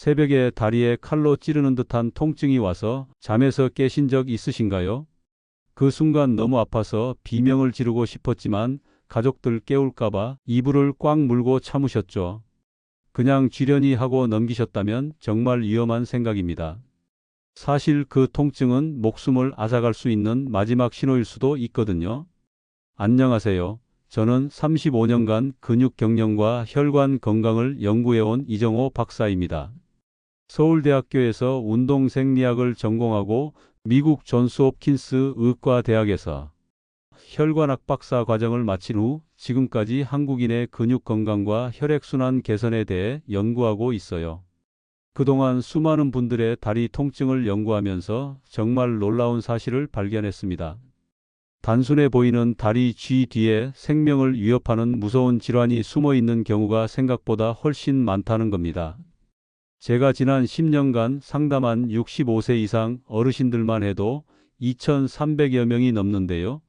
새벽에 다리에 칼로 찌르는 듯한 통증이 와서 잠에서 깨신 적 있으신가요? 그 순간 너무 아파서 비명을 지르고 싶었지만 가족들 깨울까봐 이불을 꽉 물고 참으셨죠. 그냥 쥐려니 하고 넘기셨다면 정말 위험한 생각입니다. 사실 그 통증은 목숨을 앗아갈 수 있는 마지막 신호일 수도 있거든요. 안녕하세요. 저는 35년간 근육 경련과 혈관 건강을 연구해온 이정호 박사입니다. 서울대학교에서 운동생리학을 전공하고 미국 존스 홉킨스 의과대학에서 혈관학 박사 과정을 마친 후 지금까지 한국인의 근육 건강과 혈액순환 개선에 대해 연구하고 있어요. 그동안 수많은 분들의 다리 통증을 연구하면서 정말 놀라운 사실을 발견했습니다. 단순해 보이는 다리 쥐 뒤에 생명을 위협하는 무서운 질환이 숨어 있는 경우가 생각보다 훨씬 많다는 겁니다. 제가 지난 10년간 상담한 65세 이상 어르신들만 해도 2,300여 명이 넘는데요.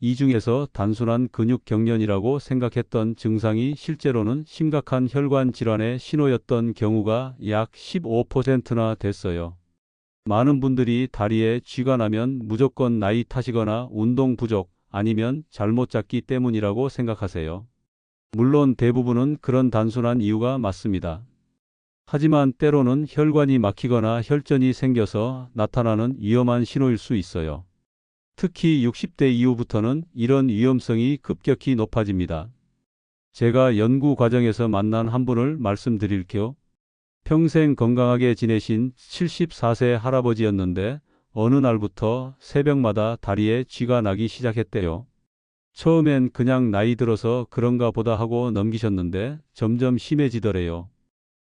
이 중에서 단순한 근육 경련이라고 생각했던 증상이 실제로는 심각한 혈관 질환의 신호였던 경우가 약 15%나 됐어요. 많은 분들이 다리에 쥐가 나면 무조건 나이 탓이거나 운동 부족 아니면 잘못 잡기 때문이라고 생각하세요. 물론 대부분은 그런 단순한 이유가 맞습니다. 하지만 때로는 혈관이 막히거나 혈전이 생겨서 나타나는 위험한 신호일 수 있어요. 특히 60대 이후부터는 이런 위험성이 급격히 높아집니다. 제가 연구 과정에서 만난 한 분을 말씀드릴게요. 평생 건강하게 지내신 74세 할아버지였는데 어느 날부터 새벽마다 다리에 쥐가 나기 시작했대요. 처음엔 그냥 나이 들어서 그런가 보다 하고 넘기셨는데 점점 심해지더래요.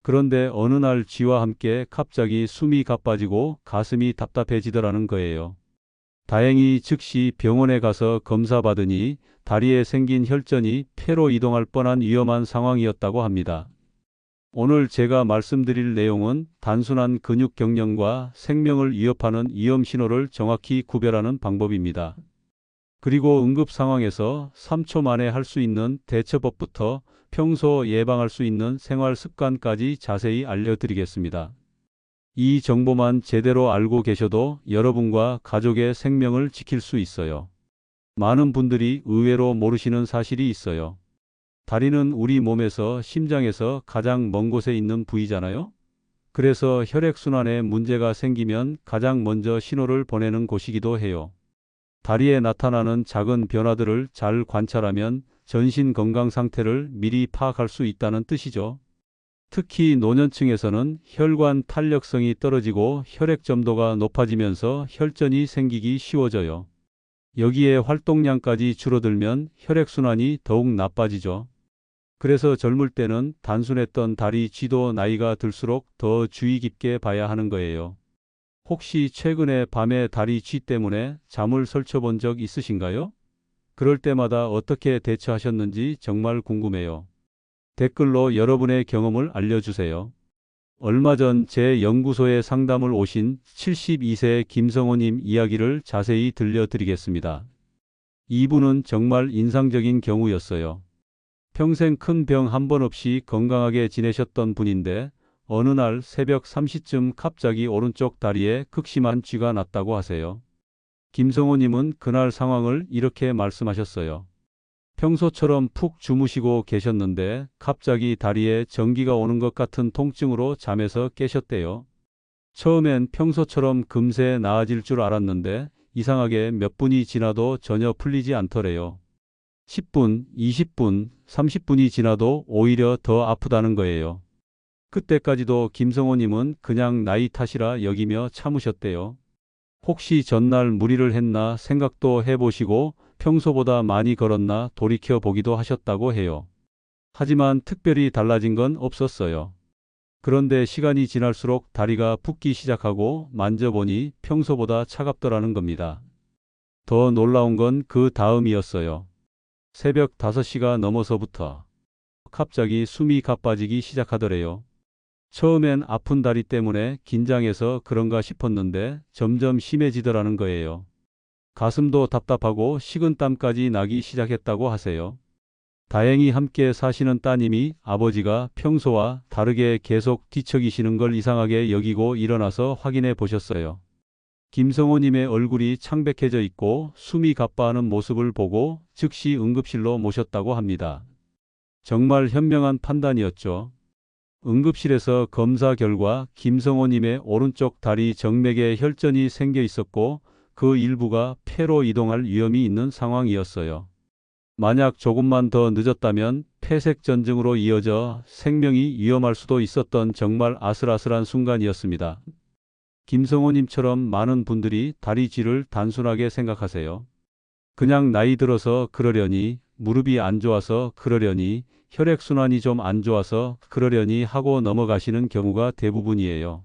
그런데 어느 날 쥐와 함께 갑자기 숨이 가빠지고 가슴이 답답해지더라는 거예요. 다행히 즉시 병원에 가서 검사받으니 다리에 생긴 혈전이 폐로 이동할 뻔한 위험한 상황이었다고 합니다. 오늘 제가 말씀드릴 내용은 단순한 근육 경련과 생명을 위협하는 위험 신호를 정확히 구별하는 방법입니다. 그리고 응급 상황에서 3초 만에 할 수 있는 대처법부터 평소 예방할 수 있는 생활 습관까지 자세히 알려드리겠습니다. 이 정보만 제대로 알고 계셔도 여러분과 가족의 생명을 지킬 수 있어요. 많은 분들이 의외로 모르시는 사실이 있어요. 다리는 우리 몸에서 심장에서 가장 먼 곳에 있는 부위잖아요? 그래서 혈액순환에 문제가 생기면 가장 먼저 신호를 보내는 곳이기도 해요. 다리에 나타나는 작은 변화들을 잘 관찰하면 전신 건강 상태를 미리 파악할 수 있다는 뜻이죠. 특히 노년층에서는 혈관 탄력성이 떨어지고 혈액 점도가 높아지면서 혈전이 생기기 쉬워져요. 여기에 활동량까지 줄어들면 혈액순환이 더욱 나빠지죠. 그래서 젊을 때는 단순했던 다리 쥐도 나이가 들수록 더 주의 깊게 봐야 하는 거예요. 혹시 최근에 밤에 다리 쥐 때문에 잠을 설쳐본 적 있으신가요? 그럴 때마다 어떻게 대처하셨는지 정말 궁금해요. 댓글로 여러분의 경험을 알려주세요. 얼마 전 제 연구소에 상담을 오신 72세 김성호님 이야기를 자세히 들려드리겠습니다. 이분은 정말 인상적인 경우였어요. 평생 큰 병 한 번 없이 건강하게 지내셨던 분인데 어느 날 새벽 3시쯤 갑자기 오른쪽 다리에 극심한 쥐가 났다고 하세요. 김성호님은 그날 상황을 이렇게 말씀하셨어요. 평소처럼 푹 주무시고 계셨는데 갑자기 다리에 전기가 오는 것 같은 통증으로 잠에서 깨셨대요. 처음엔 평소처럼 금세 나아질 줄 알았는데 이상하게 몇 분이 지나도 전혀 풀리지 않더래요. 10분, 20분, 30분이 지나도 오히려 더 아프다는 거예요. 그때까지도 김성호님은 그냥 나이 탓이라 여기며 참으셨대요. 혹시 전날 무리를 했나 생각도 해보시고 평소보다 많이 걸었나 돌이켜 보기도 하셨다고 해요. 하지만 특별히 달라진 건 없었어요. 그런데 시간이 지날수록 다리가 붓기 시작하고 만져보니 평소보다 차갑더라는 겁니다. 더 놀라운 건 그 다음이었어요. 새벽 5시가 넘어서부터 갑자기 숨이 가빠지기 시작하더래요. 처음엔 아픈 다리 때문에 긴장해서 그런가 싶었는데 점점 심해지더라는 거예요. 가슴도 답답하고 식은땀까지 나기 시작했다고 하세요. 다행히 함께 사시는 따님이 아버지가 평소와 다르게 계속 뒤척이시는 걸 이상하게 여기고 일어나서 확인해 보셨어요. 김성호님의 얼굴이 창백해져 있고 숨이 가빠하는 모습을 보고 즉시 응급실로 모셨다고 합니다. 정말 현명한 판단이었죠. 응급실에서 검사 결과 김성호님의 오른쪽 다리 정맥에 혈전이 생겨 있었고 그 일부가 폐로 이동할 위험이 있는 상황이었어요. 만약 조금만 더 늦었다면 폐색 전증으로 이어져 생명이 위험할 수도 있었던 정말 아슬아슬한 순간이었습니다. 김성호님처럼 많은 분들이 다리 쥐를 단순하게 생각하세요. 그냥 나이 들어서 그러려니, 무릎이 안 좋아서 그러려니, 혈액순환이 좀 안 좋아서 그러려니 하고 넘어가시는 경우가 대부분이에요.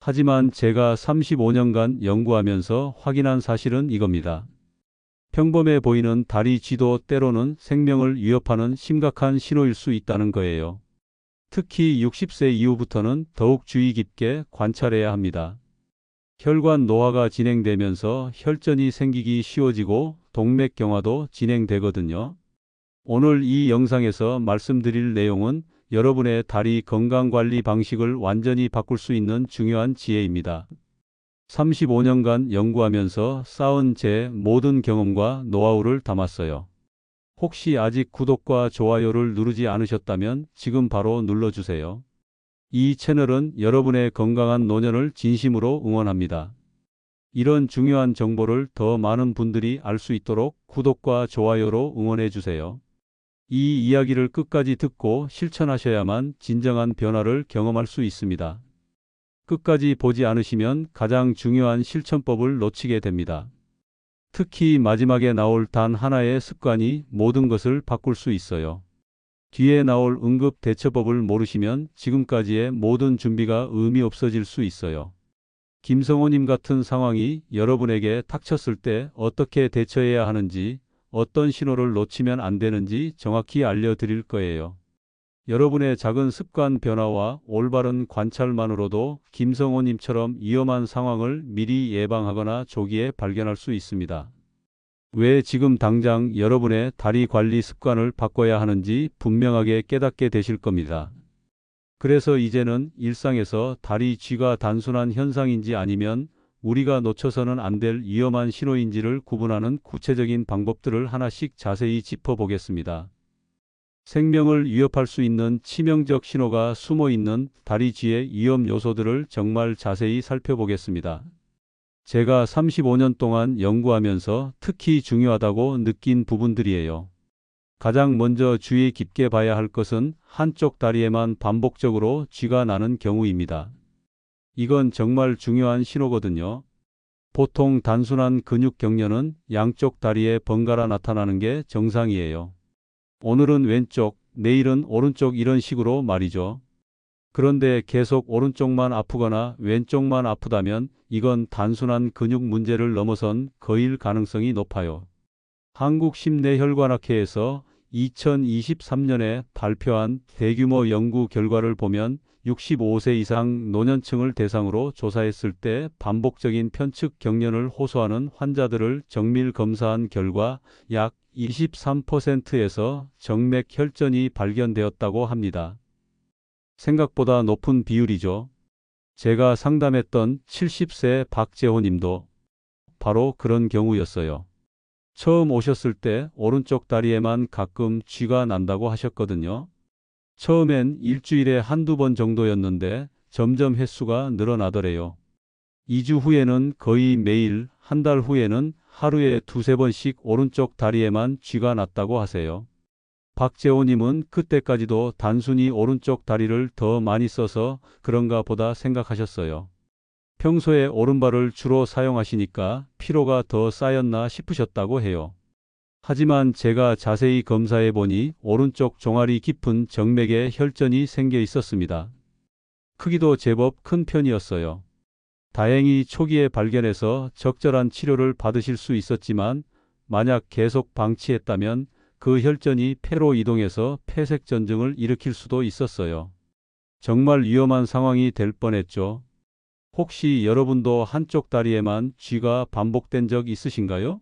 하지만 제가 35년간 연구하면서 확인한 사실은 이겁니다. 평범해 보이는 다리 쥐도 때로는 생명을 위협하는 심각한 신호일 수 있다는 거예요. 특히 60세 이후부터는 더욱 주의 깊게 관찰해야 합니다. 혈관 노화가 진행되면서 혈전이 생기기 쉬워지고 동맥경화도 진행되거든요. 오늘 이 영상에서 말씀드릴 내용은 여러분의 다리 건강관리 방식을 완전히 바꿀 수 있는 중요한 지혜입니다. 35년간 연구하면서 쌓은 제 모든 경험과 노하우를 담았어요. 혹시 아직 구독과 좋아요를 누르지 않으셨다면 지금 바로 눌러주세요. 이 채널은 여러분의 건강한 노년을 진심으로 응원합니다. 이런 중요한 정보를 더 많은 분들이 알 수 있도록 구독과 좋아요로 응원해 주세요. 이 이야기를 끝까지 듣고 실천하셔야만 진정한 변화를 경험할 수 있습니다. 끝까지 보지 않으시면 가장 중요한 실천법을 놓치게 됩니다. 특히 마지막에 나올 단 하나의 습관이 모든 것을 바꿀 수 있어요. 뒤에 나올 응급 대처법을 모르시면 지금까지의 모든 준비가 의미 없어질 수 있어요. 김성호님 같은 상황이 여러분에게 닥쳤을 때 어떻게 대처해야 하는지, 어떤 신호를 놓치면 안 되는지 정확히 알려드릴 거예요. 여러분의 작은 습관 변화와 올바른 관찰만으로도 김성호님처럼 위험한 상황을 미리 예방하거나 조기에 발견할 수 있습니다. 왜 지금 당장 여러분의 다리 관리 습관을 바꿔야 하는지 분명하게 깨닫게 되실 겁니다. 그래서 이제는 일상에서 다리 쥐가 단순한 현상인지 아니면 우리가 놓쳐서는 안 될 위험한 신호인지를 구분하는 구체적인 방법들을 하나씩 자세히 짚어보겠습니다. 생명을 위협할 수 있는 치명적 신호가 숨어 있는 다리 쥐의 위험 요소들을 정말 자세히 살펴보겠습니다. 제가 35년 동안 연구하면서 특히 중요하다고 느낀 부분들이에요. 가장 먼저 주의 깊게 봐야 할 것은 한쪽 다리에만 반복적으로 쥐가 나는 경우입니다. 이건 정말 중요한 신호거든요. 보통 단순한 근육 경련은 양쪽 다리에 번갈아 나타나는 게 정상이에요. 오늘은 왼쪽, 내일은 오른쪽 이런 식으로 말이죠. 그런데 계속 오른쪽만 아프거나 왼쪽만 아프다면 이건 단순한 근육 문제를 넘어선 거일 가능성이 높아요. 한국 심내혈관학회에서 2023년에 발표한 대규모 연구 결과를 보면 65세 이상 노년층을 대상으로 조사했을 때 반복적인 편측 경련을 호소하는 환자들을 정밀 검사한 결과 약 23%에서 정맥 혈전이 발견되었다고 합니다. 생각보다 높은 비율이죠. 제가 상담했던 70세 박재호 님도 바로 그런 경우였어요. 처음 오셨을 때 오른쪽 다리에만 가끔 쥐가 난다고 하셨거든요. 처음엔 일주일에 한두 번 정도였는데 점점 횟수가 늘어나더래요. 2주 후에는 거의 매일, 한 달 후에는 하루에 두세 번씩 오른쪽 다리에만 쥐가 났다고 하세요. 박재호님은 그때까지도 단순히 오른쪽 다리를 더 많이 써서 그런가 보다 생각하셨어요. 평소에 오른발을 주로 사용하시니까 피로가 더 쌓였나 싶으셨다고 해요. 하지만 제가 자세히 검사해 보니 오른쪽 종아리 깊은 정맥에 혈전이 생겨 있었습니다. 크기도 제법 큰 편이었어요. 다행히 초기에 발견해서 적절한 치료를 받으실 수 있었지만 만약 계속 방치했다면 그 혈전이 폐로 이동해서 폐색 전증을 일으킬 수도 있었어요. 정말 위험한 상황이 될 뻔했죠. 혹시 여러분도 한쪽 다리에만 쥐가 반복된 적 있으신가요?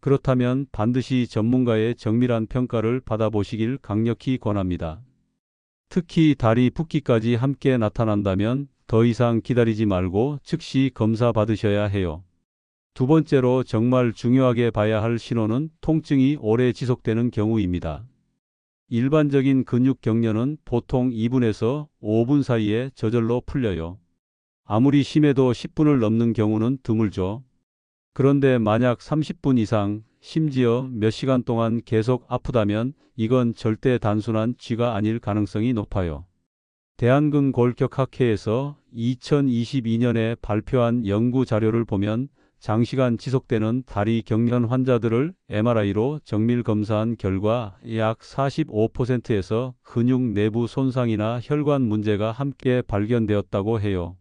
그렇다면 반드시 전문가의 정밀한 평가를 받아보시길 강력히 권합니다. 특히 다리 붓기까지 함께 나타난다면 더 이상 기다리지 말고 즉시 검사 받으셔야 해요. 두 번째로 정말 중요하게 봐야 할 신호는 통증이 오래 지속되는 경우입니다. 일반적인 근육 경련은 보통 2분에서 5분 사이에 저절로 풀려요. 아무리 심해도 10분을 넘는 경우는 드물죠. 그런데 만약 30분 이상, 심지어 몇 시간 동안 계속 아프다면 이건 절대 단순한 쥐가 아닐 가능성이 높아요. 대한근골격학회에서 2022년에 발표한 연구 자료를 보면 장시간 지속되는 다리 경련 환자들을 MRI로 정밀 검사한 결과 약 45%에서 근육 내부 손상이나 혈관 문제가 함께 발견되었다고 해요.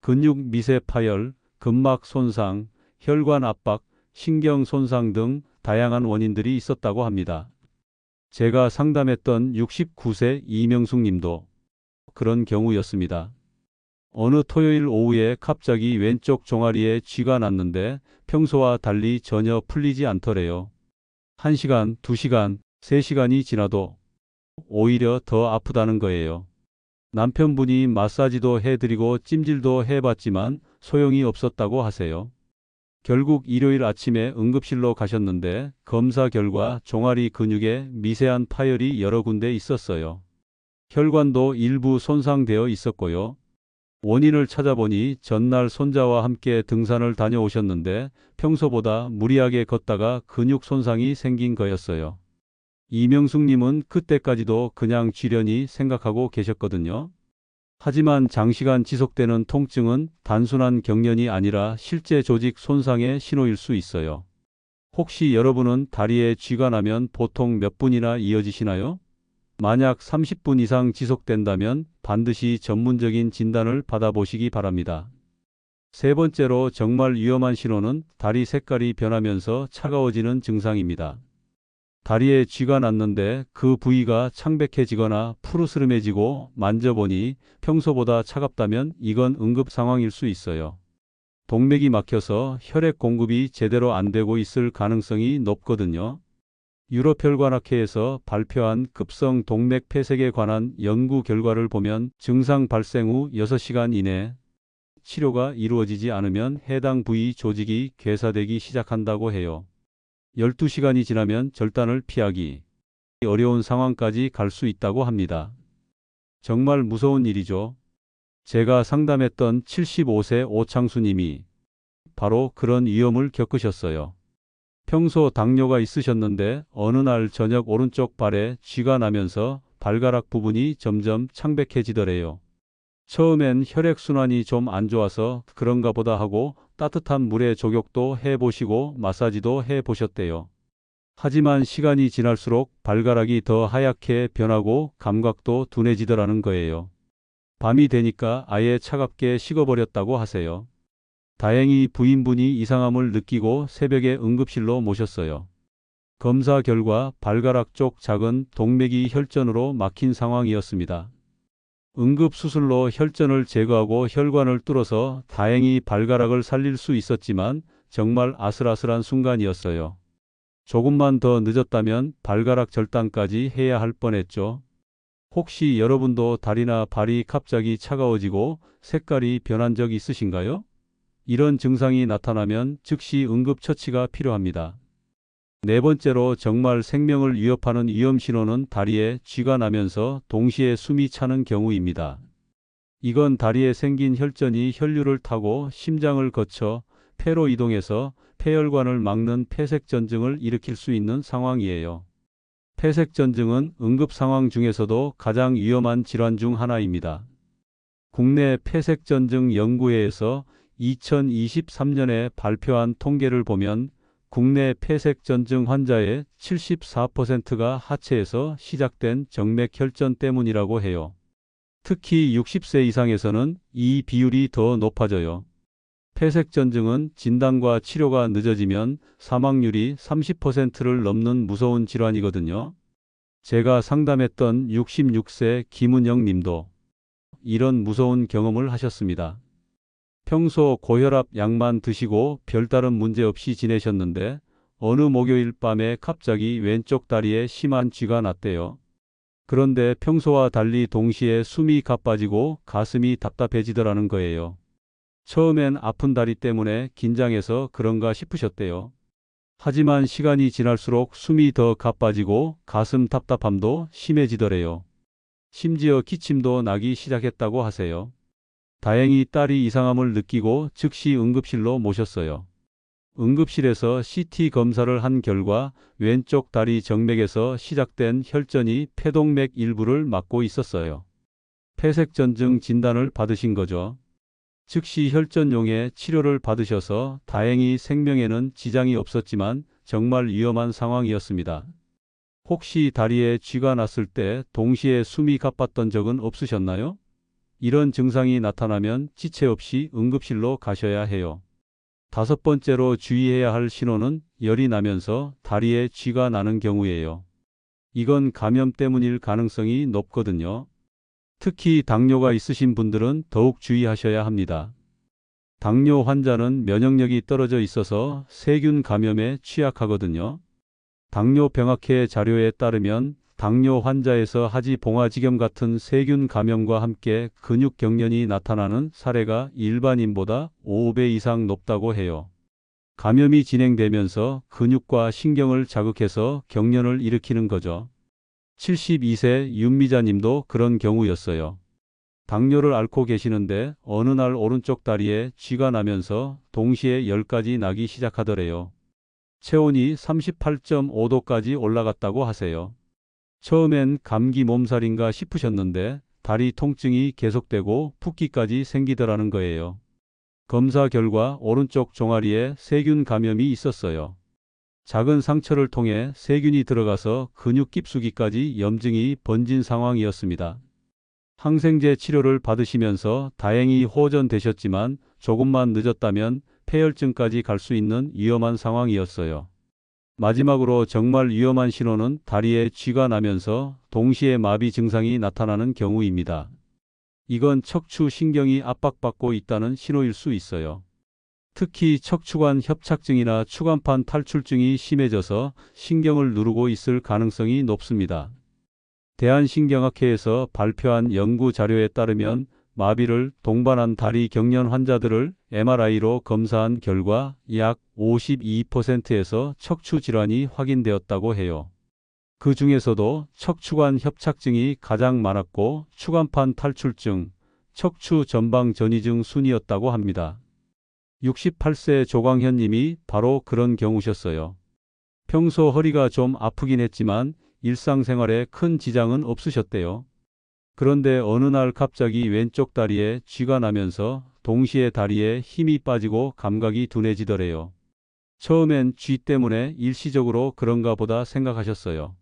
근육 미세 파열, 근막 손상, 혈관 압박, 신경 손상 등 다양한 원인들이 있었다고 합니다. 제가 상담했던 69세 이명숙 님도 그런 경우였습니다. 어느 토요일 오후에 갑자기 왼쪽 종아리에 쥐가 났는데 평소와 달리 전혀 풀리지 않더래요. 1시간, 2시간, 3시간이 지나도 오히려 더 아프다는 거예요. 남편분이 마사지도 해드리고 찜질도 해봤지만 소용이 없었다고 하세요. 결국 일요일 아침에 응급실로 가셨는데 검사 결과 종아리 근육에 미세한 파열이 여러 군데 있었어요. 혈관도 일부 손상되어 있었고요. 원인을 찾아보니 전날 손자와 함께 등산을 다녀오셨는데 평소보다 무리하게 걷다가 근육 손상이 생긴 거였어요. 이명숙님은 그때까지도 그냥 쥐려니 생각하고 계셨거든요. 하지만 장시간 지속되는 통증은 단순한 경련이 아니라 실제 조직 손상의 신호일 수 있어요. 혹시 여러분은 다리에 쥐가 나면 보통 몇 분이나 이어지시나요? 만약 30분 이상 지속된다면 반드시 전문적인 진단을 받아보시기 바랍니다. 세 번째로 정말 위험한 신호는 다리 색깔이 변하면서 차가워지는 증상입니다. 다리에 쥐가 났는데 그 부위가 창백해지거나 푸르스름해지고 만져보니 평소보다 차갑다면 이건 응급 상황일 수 있어요. 동맥이 막혀서 혈액 공급이 제대로 안 되고 있을 가능성이 높거든요. 유럽혈관학회에서 발표한 급성 동맥 폐색에 관한 연구 결과를 보면 증상 발생 후 6시간 이내 치료가 이루어지지 않으면 해당 부위 조직이 괴사되기 시작한다고 해요. 12시간이 지나면 절단을 피하기 어려운 상황까지 갈 수 있다고 합니다. 정말 무서운 일이죠. 제가 상담했던 75세 오창수 님이 바로 그런 위험을 겪으셨어요. 평소 당뇨가 있으셨는데 어느 날 저녁 오른쪽 발에 쥐가 나면서 발가락 부분이 점점 창백해지더래요. 처음엔 혈액순환이 좀 안 좋아서 그런가 보다 하고 따뜻한 물에 조격도 해보시고 마사지도 해보셨대요. 하지만 시간이 지날수록 발가락이 더 하얗게 변하고 감각도 둔해지더라는 거예요. 밤이 되니까 아예 차갑게 식어버렸다고 하세요. 다행히 부인분이 이상함을 느끼고 새벽에 응급실로 모셨어요. 검사 결과 발가락 쪽 작은 동맥이 혈전으로 막힌 상황이었습니다. 응급수술로 혈전을 제거하고 혈관을 뚫어서 다행히 발가락을 살릴 수 있었지만 정말 아슬아슬한 순간이었어요. 조금만 더 늦었다면 발가락 절단까지 해야 할 뻔했죠. 혹시 여러분도 다리나 발이 갑자기 차가워지고 색깔이 변한 적 있으신가요? 이런 증상이 나타나면 즉시 응급처치가 필요합니다. 네 번째로 정말 생명을 위협하는 위험 신호는 다리에 쥐가 나면서 동시에 숨이 차는 경우입니다. 이건 다리에 생긴 혈전이 혈류를 타고 심장을 거쳐 폐로 이동해서 폐혈관을 막는 폐색전증을 일으킬 수 있는 상황이에요. 폐색전증은 응급 상황 중에서도 가장 위험한 질환 중 하나입니다. 국내 폐색전증 연구회에서 2023년에 발표한 통계를 보면 국내 폐색전증 환자의 74%가 하체에서 시작된 정맥혈전 때문이라고 해요. 특히 60세 이상에서는 이 비율이 더 높아져요. 폐색전증은 진단과 치료가 늦어지면 사망률이 30%를 넘는 무서운 질환이거든요. 제가 상담했던 66세 김은영 님도 이런 무서운 경험을 하셨습니다. 평소 고혈압 약만 드시고 별다른 문제 없이 지내셨는데 어느 목요일 밤에 갑자기 왼쪽 다리에 심한 쥐가 났대요. 그런데 평소와 달리 동시에 숨이 가빠지고 가슴이 답답해지더라는 거예요. 처음엔 아픈 다리 때문에 긴장해서 그런가 싶으셨대요. 하지만 시간이 지날수록 숨이 더 가빠지고 가슴 답답함도 심해지더래요. 심지어 기침도 나기 시작했다고 하세요. 다행히 딸이 이상함을 느끼고 즉시 응급실로 모셨어요. 응급실에서 CT 검사를 한 결과 왼쪽 다리 정맥에서 시작된 혈전이 폐동맥 일부를 막고 있었어요. 폐색전증 진단을 받으신 거죠. 즉시 혈전용의 치료를 받으셔서 다행히 생명에는 지장이 없었지만 정말 위험한 상황이었습니다. 혹시 다리에 쥐가 났을 때 동시에 숨이 가빴던 적은 없으셨나요? 이런 증상이 나타나면 지체 없이 응급실로 가셔야 해요. 다섯 번째로 주의해야 할 신호는 열이 나면서 다리에 쥐가 나는 경우예요. 이건 감염 때문일 가능성이 높거든요. 특히 당뇨가 있으신 분들은 더욱 주의하셔야 합니다. 당뇨 환자는 면역력이 떨어져 있어서 세균 감염에 취약하거든요. 당뇨병학회 자료에 따르면 당뇨 환자에서 하지 봉화지겸 같은 세균 감염과 함께 근육 경련이 나타나는 사례가 일반인보다 5배 이상 높다고 해요. 감염이 진행되면서 근육과 신경을 자극해서 경련을 일으키는 거죠. 72세 윤미자 님도 그런 경우였어요. 당뇨를 앓고 계시는데 어느 날 오른쪽 다리에 쥐가 나면서 동시에 열까지 나기 시작하더래요. 체온이 38.5도까지 올라갔다고 하세요. 처음엔 감기 몸살인가 싶으셨는데 다리 통증이 계속되고 붓기까지 생기더라는 거예요. 검사 결과 오른쪽 종아리에 세균 감염이 있었어요. 작은 상처를 통해 세균이 들어가서 근육 깊숙이까지 염증이 번진 상황이었습니다. 항생제 치료를 받으시면서 다행히 호전되셨지만 조금만 늦었다면 폐혈증까지 갈 수 있는 위험한 상황이었어요. 마지막으로 정말 위험한 신호는 다리에 쥐가 나면서 동시에 마비 증상이 나타나는 경우입니다. 이건 척추 신경이 압박받고 있다는 신호일 수 있어요. 특히 척추관 협착증이나 추간판 탈출증이 심해져서 신경을 누르고 있을 가능성이 높습니다. 대한신경학회에서 발표한 연구 자료에 따르면 마비를 동반한 다리 경련 환자들을 MRI로 검사한 결과 약 52%에서 척추 질환이 확인되었다고 해요. 그 중에서도 척추관 협착증이 가장 많았고 추간판 탈출증, 척추 전방 전이증 순이었다고 합니다. 68세 조광현 님이 바로 그런 경우셨어요. 평소 허리가 좀 아프긴 했지만 일상생활에 큰 지장은 없으셨대요. 그런데 어느 날 갑자기 왼쪽 다리에 쥐가 나면서 동시에 다리에 힘이 빠지고 감각이 둔해지더래요. 처음엔 쥐 때문에 일시적으로 그런가 보다 생각하셨어요.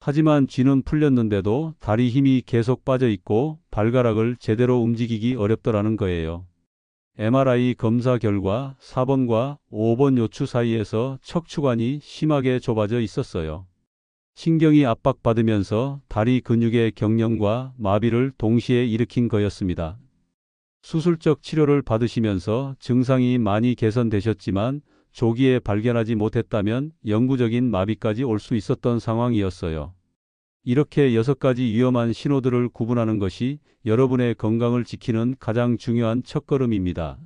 하지만 쥐는 풀렸는데도 다리 힘이 계속 빠져 있고 발가락을 제대로 움직이기 어렵더라는 거예요. MRI 검사 결과 4번과 5번 요추 사이에서 척추관이 심하게 좁아져 있었어요. 신경이 압박받으면서 다리 근육의 경련과 마비를 동시에 일으킨 거였습니다. 수술적 치료를 받으시면서 증상이 많이 개선되셨지만 조기에 발견하지 못했다면 영구적인 마비까지 올 수 있었던 상황이었어요. 이렇게 여섯 가지 위험한 신호들을 구분하는 것이 여러분의 건강을 지키는 가장 중요한 첫걸음입니다.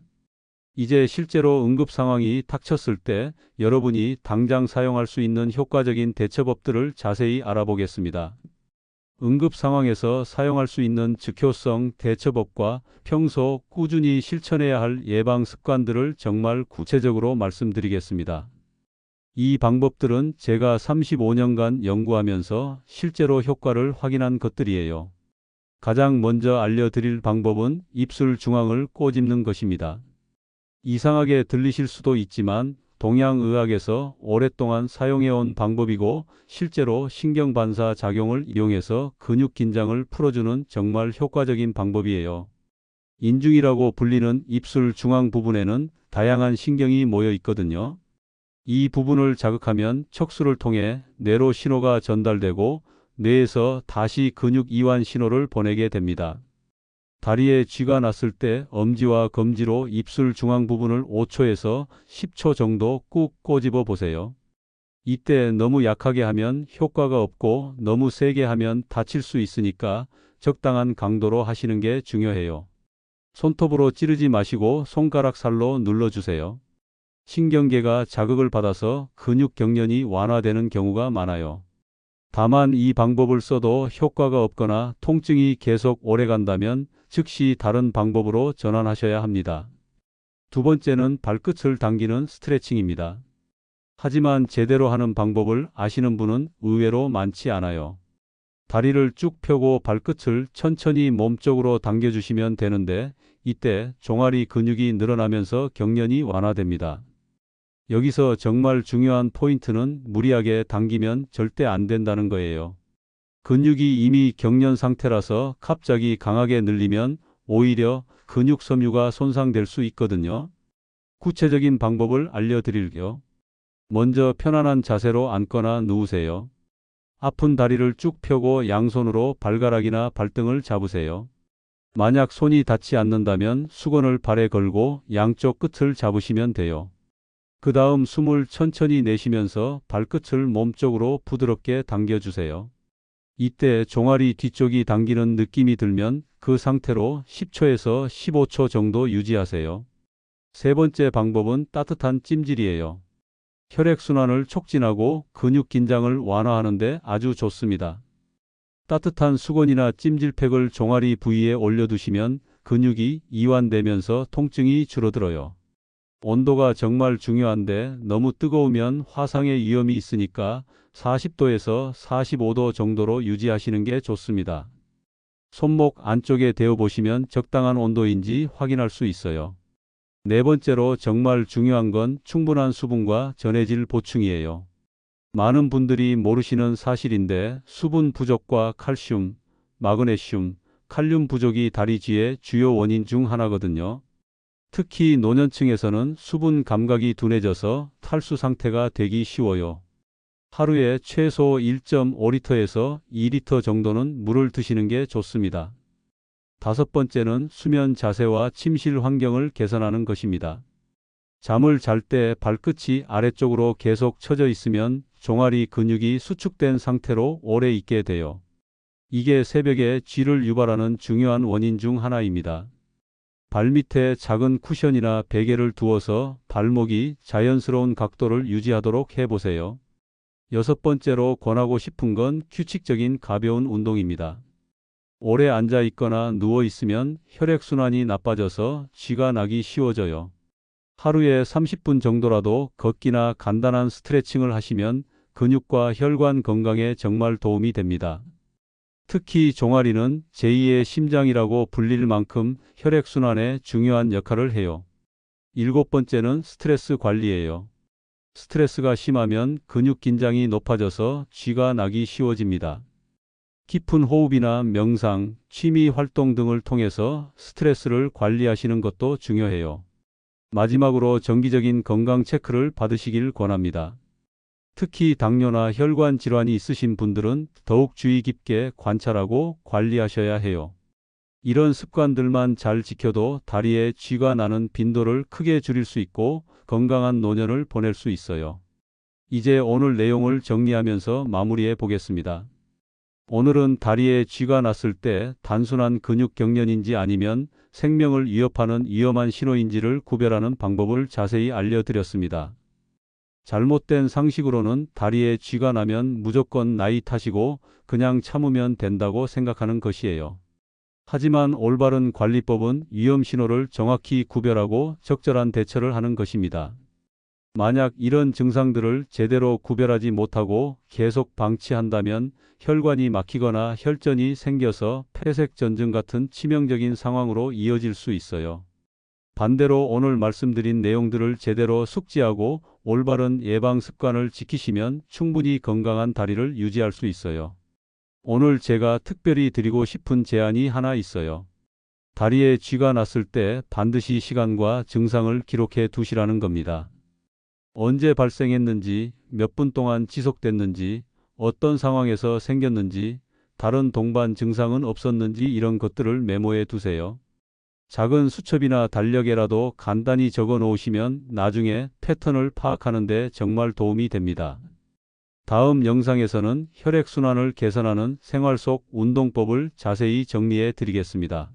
이제 실제로 응급 상황이 닥쳤을 때 여러분이 당장 사용할 수 있는 효과적인 대처법들을 자세히 알아보겠습니다. 응급 상황에서 사용할 수 있는 즉효성 대처법과 평소 꾸준히 실천해야 할 예방 습관들을 정말 구체적으로 말씀드리겠습니다. 이 방법들은 제가 35년간 연구하면서 실제로 효과를 확인한 것들이에요. 가장 먼저 알려드릴 방법은 입술 중앙을 꼬집는 것입니다. 이상하게 들리실 수도 있지만 동양의학에서 오랫동안 사용해온 방법이고 실제로 신경반사 작용을 이용해서 근육 긴장을 풀어주는 정말 효과적인 방법이에요. 인중이라고 불리는 입술 중앙 부분에는 다양한 신경이 모여 있거든요. 이 부분을 자극하면 척수를 통해 뇌로 신호가 전달되고 뇌에서 다시 근육 이완 신호를 보내게 됩니다. 다리에 쥐가 났을 때 엄지와 검지로 입술 중앙 부분을 5초에서 10초 정도 꾹 꼬집어 보세요. 이때 너무 약하게 하면 효과가 없고 너무 세게 하면 다칠 수 있으니까 적당한 강도로 하시는 게 중요해요. 손톱으로 찌르지 마시고 손가락 살로 눌러주세요. 신경계가 자극을 받아서 근육 경련이 완화되는 경우가 많아요. 다만 이 방법을 써도 효과가 없거나 통증이 계속 오래 간다면 즉시 다른 방법으로 전환하셔야 합니다. 두 번째는 발끝을 당기는 스트레칭입니다. 하지만 제대로 하는 방법을 아시는 분은 의외로 많지 않아요. 다리를 쭉 펴고 발끝을 천천히 몸쪽으로 당겨주시면 되는데 이때 종아리 근육이 늘어나면서 경련이 완화됩니다. 여기서 정말 중요한 포인트는 무리하게 당기면 절대 안 된다는 거예요. 근육이 이미 경련 상태라서 갑자기 강하게 늘리면 오히려 근육 섬유가 손상될 수 있거든요. 구체적인 방법을 알려드릴게요. 먼저 편안한 자세로 앉거나 누우세요. 아픈 다리를 쭉 펴고 양손으로 발가락이나 발등을 잡으세요. 만약 손이 닿지 않는다면 수건을 발에 걸고 양쪽 끝을 잡으시면 돼요. 그 다음 숨을 천천히 내쉬면서 발끝을 몸쪽으로 부드럽게 당겨주세요. 이때 종아리 뒤쪽이 당기는 느낌이 들면 그 상태로 10초에서 15초 정도 유지하세요. 세 번째 방법은 따뜻한 찜질이에요. 혈액순환을 촉진하고 근육 긴장을 완화하는데 아주 좋습니다. 따뜻한 수건이나 찜질팩을 종아리 부위에 올려두시면 근육이 이완되면서 통증이 줄어들어요. 온도가 정말 중요한데 너무 뜨거우면 화상의 위험이 있으니까 40도에서 45도 정도로 유지하시는 게 좋습니다. 손목 안쪽에 대어 보시면 적당한 온도인지 확인할 수 있어요. 네 번째로 정말 중요한 건 충분한 수분과 전해질 보충이에요. 많은 분들이 모르시는 사실인데 수분 부족과 칼슘, 마그네슘, 칼륨 부족이 다리 쥐의 주요 원인 중 하나거든요. 특히 노년층에서는 수분 감각이 둔해져서 탈수 상태가 되기 쉬워요. 하루에 최소 1.5리터에서 2리터 정도는 물을 드시는 게 좋습니다. 다섯 번째는 수면 자세와 침실 환경을 개선하는 것입니다. 잠을 잘 때 발끝이 아래쪽으로 계속 처져 있으면 종아리 근육이 수축된 상태로 오래 있게 돼요. 이게 새벽에 쥐를 유발하는 중요한 원인 중 하나입니다. 발밑에 작은 쿠션이나 베개를 두어서 발목이 자연스러운 각도를 유지하도록 해보세요. 여섯 번째로 권하고 싶은 건 규칙적인 가벼운 운동입니다. 오래 앉아 있거나 누워 있으면 혈액순환이 나빠져서 쥐가 나기 쉬워져요. 하루에 30분 정도라도 걷기나 간단한 스트레칭을 하시면 근육과 혈관 건강에 정말 도움이 됩니다. 특히 종아리는 제2의 심장이라고 불릴 만큼 혈액순환에 중요한 역할을 해요. 일곱 번째는 스트레스 관리예요. 스트레스가 심하면 근육 긴장이 높아져서 쥐가 나기 쉬워집니다. 깊은 호흡이나 명상, 취미 활동 등을 통해서 스트레스를 관리하시는 것도 중요해요. 마지막으로 정기적인 건강 체크를 받으시길 권합니다. 특히 당뇨나 혈관 질환이 있으신 분들은 더욱 주의 깊게 관찰하고 관리하셔야 해요. 이런 습관들만 잘 지켜도 다리에 쥐가 나는 빈도를 크게 줄일 수 있고 건강한 노년을 보낼 수 있어요. 이제 오늘 내용을 정리하면서 마무리해 보겠습니다. 오늘은 다리에 쥐가 났을 때 단순한 근육 경련인지 아니면 생명을 위협하는 위험한 신호인지를 구별하는 방법을 자세히 알려드렸습니다. 잘못된 상식으로는 다리에 쥐가 나면 무조건 나이 탓이고 그냥 참으면 된다고 생각하는 것이에요. 하지만 올바른 관리법은 위험 신호를 정확히 구별하고 적절한 대처를 하는 것입니다. 만약 이런 증상들을 제대로 구별하지 못하고 계속 방치한다면 혈관이 막히거나 혈전이 생겨서 폐색전증 같은 치명적인 상황으로 이어질 수 있어요. 반대로 오늘 말씀드린 내용들을 제대로 숙지하고 올바른 예방 습관을 지키시면 충분히 건강한 다리를 유지할 수 있어요. 오늘 제가 특별히 드리고 싶은 제안이 하나 있어요. 다리에 쥐가 났을 때 반드시 시간과 증상을 기록해 두시라는 겁니다. 언제 발생했는지, 몇 분 동안 지속됐는지, 어떤 상황에서 생겼는지, 다른 동반 증상은 없었는지 이런 것들을 메모해 두세요. 작은 수첩이나 달력에라도 간단히 적어 놓으시면 나중에 패턴을 파악하는 데 정말 도움이 됩니다. 다음 영상에서는 혈액순환을 개선하는 생활 속 운동법을 자세히 정리해 드리겠습니다.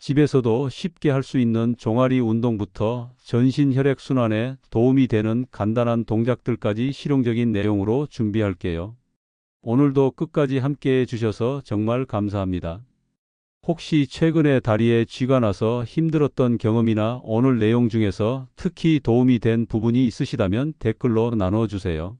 집에서도 쉽게 할 수 있는 종아리 운동부터 전신 혈액순환에 도움이 되는 간단한 동작들까지 실용적인 내용으로 준비할게요. 오늘도 끝까지 함께 해 주셔서 정말 감사합니다. 혹시 최근에 다리에 쥐가 나서 힘들었던 경험이나 오늘 내용 중에서 특히 도움이 된 부분이 있으시다면 댓글로 나눠주세요.